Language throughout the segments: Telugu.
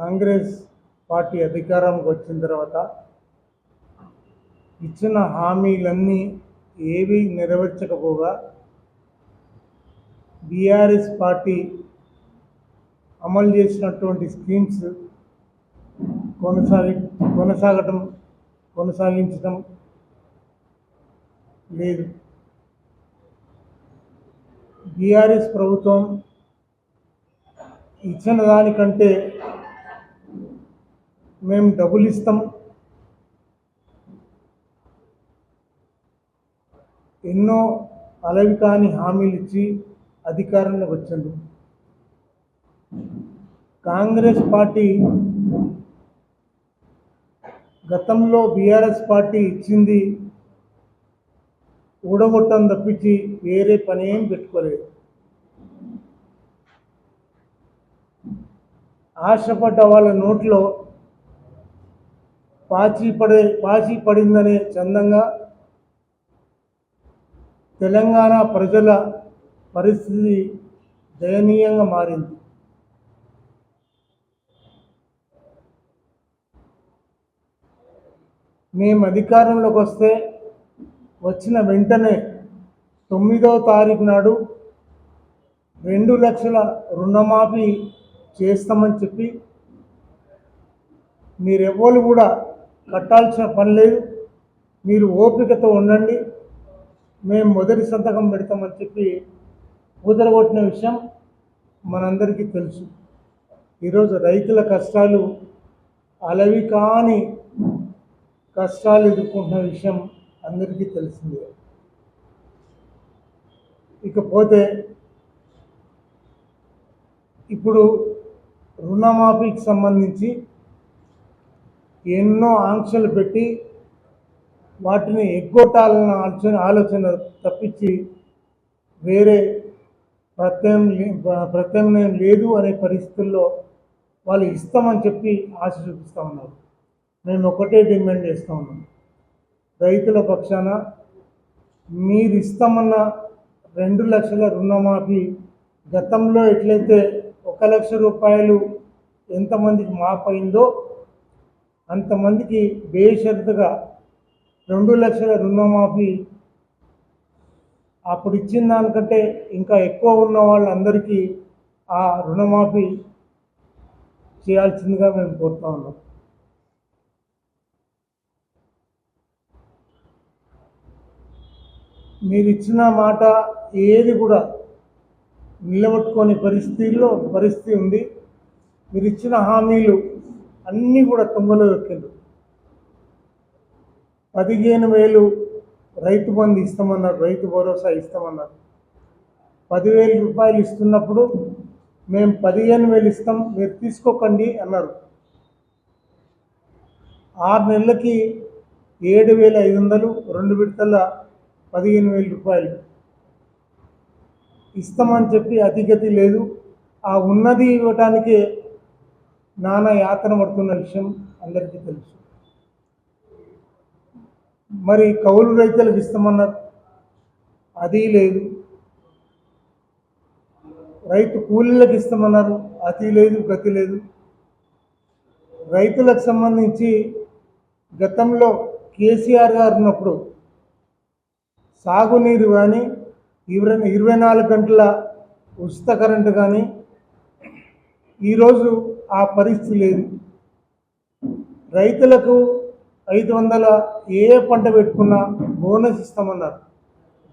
కాంగ్రెస్ పార్టీ అధికారంకి వచ్చిన తర్వాత ఇచ్చిన హామీలన్నీ ఏవి నెరవేర్చకపోగా బీఆర్ఎస్ పార్టీ అమలు చేసినటువంటి స్కీమ్స్ కొనసాగి కొనసాగటం కొనసాగించటం లేదు. బీఆర్ఎస్ ప్రభుత్వం ఇచ్చిన దానికంటే మేము డబ్బులు ఇస్తాం. ఎన్నో అలవి కాని హామీలు ఇచ్చి అధికారంలోకి వచ్చాడు కాంగ్రెస్ పార్టీ గతంలో బీఆర్ఎస్ పార్టీ ఇచ్చింది ఊడగొట్టం తప్పించి వేరే పని ఏం పెట్టుకోలేదు. ఆశపడ్డ వాళ్ళ నోట్లో పాచి పడే పాచి పడిందనే చందంగా తెలంగాణ ప్రజల పరిస్థితి దయనీయంగా మారింది. మేము అధికారంలోకి వస్తే వచ్చిన వెంటనే తొమ్మిదవ తారీఖు నాడు రెండు లక్షల రుణమాఫీ చేస్తామని చెప్పి మీరెవ్వరు కూడా కట్టాల్సిన పని లేదు. మీరు ఓపికతో ఉండండి. మేము మొదటి సంతకం పెడతామని చెప్పి కుదరగొట్టిన విషయం మనందరికీ తెలుసు. ఈరోజు రైతుల కష్టాలు అలవి కాని కష్టాలు ఎదుర్కొంటున్న విషయం అందరికీ తెలిసిందే. ఇకపోతే ఇప్పుడు రుణమాఫీకి సంబంధించి ఎన్నో ఆంక్షలు పెట్టి వాటిని ఎగ్గొట్టాలన్న ఆలోచన ఆలోచన తప్పించి వేరే ప్రత్యామ్నాయం ప్రత్యామ్నాయం లేదు అనే పరిస్థితుల్లో వాళ్ళు ఇస్తామని చెప్పి ఆశ చూపిస్తూ ఉన్నారు. మేము ఒకటే డిమాండ్ చేస్తూ ఉన్నాం. రైతుల పక్షాన మీరు ఇస్తామన్న రెండు లక్షల రుణమాఫీ గతంలో ఎట్లయితే ఒక లక్ష రూపాయలు ఎంతమందికి మాపైందో అంతమందికి బేషరతుగా రెండు లక్షల రుణమాఫీ. అప్పుడు ఇచ్చిన దానికంటే ఇంకా ఎక్కువ ఉన్న వాళ్ళందరికీ ఆ రుణమాఫీ చేయాల్సిందిగా మేము కోరుతా ఉన్నాం. మీరు ఇచ్చిన మాట ఏది కూడా నిలబెట్టుకోని పరిస్థితుల్లో పరిస్థితి ఉంది. మీరు ఇచ్చిన హామీలు అన్నీ కూడా తుమ్మలు ఎక్కిండు పదిహేను వేలు రైతు బంధు ఇస్తామన్నారు రైతు భరోసా ఇస్తామన్నారు. పదివేల రూపాయలు ఇస్తున్నప్పుడు మేము పదిహేను వేలు ఇస్తాం మీరు తీసుకోకండి అన్నారు. ఆరు నెలలకి ఏడు వేల ఐదు వందలు రెండు విడతల పదిహేను వేల రూపాయలు. ఇస్తామని చెప్పి అతిగతి లేదు. ఆ ఉన్నది ఇవ్వటానికే నానా యాతన పడుతున్న విషయం అందరికీ తెలుసు. మరి కౌలు రైతులకు ఇస్తామన్నారు. అది లేదు. రైతు కూలీలకు ఇస్తామన్నారు. అతి లేదు గతి లేదు. రైతులకు సంబంధించి గతంలో కేసీఆర్ గారు ఉన్నప్పుడు సాగునీరు కానీ ఇరవై ఇరవై నాలుగు గంటల ఉచిత కరెంటు కానీ ఈరోజు ఆ పరిస్థితి లేదు. రైతులకు ఐదు వందల ఏ పంట పెట్టుకున్నా బోనస్ ఇస్తామన్నారు.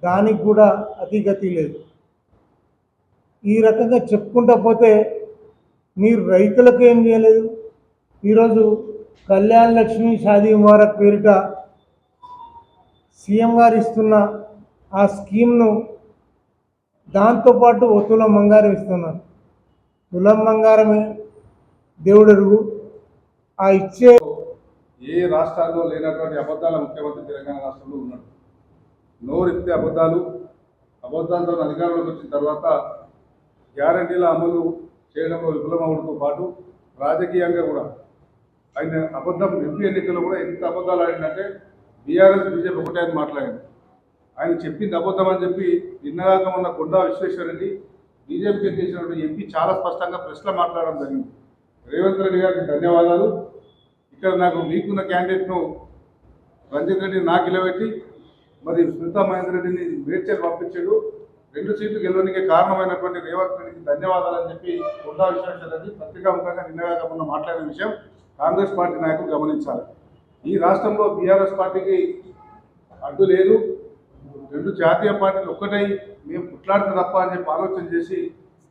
దానికి కూడా అతిగతి లేదు. ఈ రకంగా చెప్పుకుంటా పోతే మీరు రైతులకు ఏం చేయలేదు? ఈరోజు కళ్యాణ్ లక్ష్మి షాదీ ముబారక్ పేరిట సీఎం గారు ఇస్తున్న ఆ స్కీమ్ను దాంతోపాటు ఒత్తుల మంగారం ఇస్తున్నారు. తులం బంగారమే దేవుడెరుగు. ఆ ఇచ్చే ఏ రాష్ట్రాల్లో లేనటువంటి అబద్ధాల ముఖ్యమంత్రి తెలంగాణ రాష్ట్రంలో ఉన్నాడు. నోరెత్తే అబద్ధాలు అబద్ధాలతో అధికారంలోకి వచ్చిన తర్వాత గ్యారంటీల అమలు చేయడంలో విఫలమవడంతో పాటు రాజకీయంగా కూడా ఆయన అబద్ధం ఎంపీ ఎన్నికల్లో కూడా ఎంత అబద్ధాలు ఆడిందంటే బీఆర్ఎస్ బీజేపీ ఒకటే అని మాట్లాడింది ఆయన చెప్పింది అబద్ధం అని చెప్పి నిన్నగాక ఉన్న కొండా విశ్వేశ్వరరెడ్డి బీజేపీకి చేసినటువంటి ఎంపీ చాలా స్పష్టంగా ప్రెస్లో మాట్లాడడం జరిగింది. రేవంత్ రెడ్డి గారికి ధన్యవాదాలు. ఇక్కడ నాకు మీకున్న క్యాండిడేట్ను రంజిత్ రెడ్డి నాకు నిలబెట్టి మరి స్మితా మహేందర్ రెడ్డిని మేడ్చల్ పంపించాడు. రెండు సీట్లు గెలవడానికి కారణమైనటువంటి రేవంత్ రెడ్డికి ధన్యవాదాలు అని చెప్పి కొండా విశ్వేశ్వరరెడ్డి పత్రికాముఖంగా నిన్నగాక మొన్న మాట్లాడిన విషయం కాంగ్రెస్ పార్టీ నాయకులు గమనించాలి. ఈ రాష్ట్రంలో బీఆర్ఎస్ పార్టీకి అడ్డు లేదు. రెండు జాతీయ పార్టీలు ఒక్కటై మేము పుట్లాడితే తప్ప అని చెప్పి ఆలోచన చేసి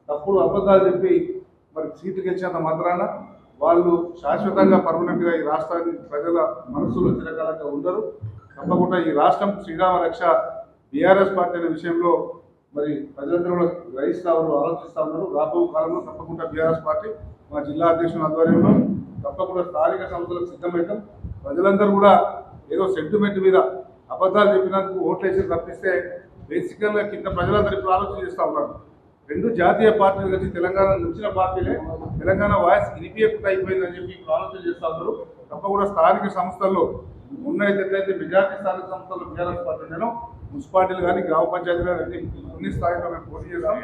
తప్పుడు అబద్ధాలు చెప్పి మరి సీటు గెలిచినంత మాత్రాన వాళ్ళు శాశ్వతంగా పర్మనెంట్గా ఈ రాష్ట్రాన్ని ప్రజల మనసులో చిరకాలంగా ఉండరు. తప్పకుండా ఈ రాష్ట్రం శ్రీరామ రక్ష బీఆర్ఎస్ పార్టీ అనే విషయంలో మరి ప్రజలందరూ కూడా గ్రహిస్తా ఉన్నారు ఆలోచిస్తా ఉన్నారు. రాబో కాలంలో తప్పకుండా బీఆర్ఎస్ పార్టీ మా జిల్లా అధ్యక్షుల ఆధ్వర్యంలో తప్పకుండా స్థానిక సంస్థలకు సిద్ధమవుతాం ప్రజలందరూ కూడా ఏదో సెంటిమెంట్ మీద అబద్ధాలు చెప్పినందుకు ఓట్లు వేసి తప్పిస్తే బేసికల్గా కింద ప్రజలందరూ ఇప్పుడు ఆలోచన చేస్తూ ఉన్నారు. రెండు జాతీయ పార్టీలు కలిసి తెలంగాణ నుంచిన పార్టీలే తెలంగాణ వాయిస్ వినిపించకుండా అయిపోయిందని చెప్పి ఇప్పుడు ఆలోచన చేస్తూ ఉన్నారు. తప్పకుండా స్థానిక సంస్థల్లో ఉన్నైతే ఎట్లయితే మెజార్టీ స్థానిక సంస్థల్లో బీఆర్ఎస్ పార్టీ నేను మున్సిపాలిటీలు కానీ గ్రామ పంచాయతీలు కానీ అన్ని అన్ని స్థాయిలో మేము పోటీ చేస్తాం.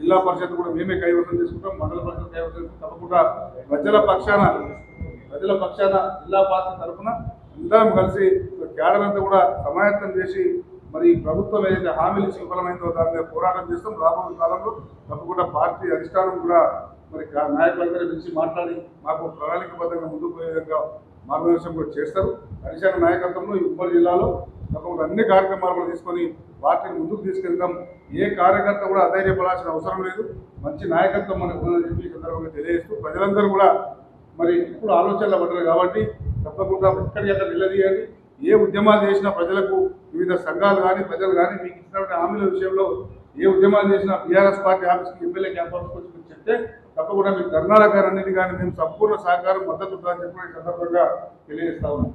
జిల్లా పరిషత్ కూడా మేమే కైవసం చేసుకుంటాం మండల పరిషత్ కైవసం చేసుకుంటాం. తప్పకుండా ప్రజల పక్షాన ప్రజల పక్షాన జిల్లా పార్టీ తరఫున అందరం కలిసి క్యాడర్ అంతా కూడా సమాయత్తం చేసి మరి ఈ ప్రభుత్వం ఏదైతే హామీలు ఇచ్చి విఫలమైందో దాని మీద పోరాటం చేస్తాం. రాబోయే కాలంలో తప్పకుండా పార్టీ అధిష్టానం కూడా మరి నాయకులందరూ పిలిచి మాట్లాడి మాకు ప్రణాళికబద్ధంగా ముందుకు పోయే విధంగా మార్గదర్శనం కూడా చేస్తారు. హరిశాన నాయకత్వంలో ఈ ఉమ్మడి జిల్లాలో తప్పకుండా అన్ని కార్యక్రమాలు తీసుకొని పార్టీని ముందుకు తీసుకెళ్తాం ఏ కార్యకర్త కూడా అధైర్యపడాల్సిన అవసరం లేదు. మంచి నాయకత్వం మనకు ఉందని చెప్పి సందర్భంగా తెలియజేస్తూ ప్రజలందరూ కూడా మరి ఇప్పుడు ఆలోచనలు పడ్డారు కాబట్టి తప్పకుండా ఎక్కడికక్కడ నిలదీయండి. ఏ ఉద్యమాలు చేసినా ప్రజలకు వివిధ సంఘాలు కానీ ప్రజలు కానీ మీకు ఇచ్చినటువంటి హామీల విషయంలో ఏ ఉద్యమాలు చేసినా బీఆర్ఎస్ పార్టీ ఆఫీస్కి ఎమ్మెల్యే క్యాంప్ వచ్చి మీరు చెప్తే తప్పకుండా మీకు ధర్నాల గారు అన్నిటి కానీ మేము సంపూర్ణ సహకారం మద్దతు ఉంటుందని చెప్పిన సందర్భంగా తెలియజేస్తా ఉన్నాం.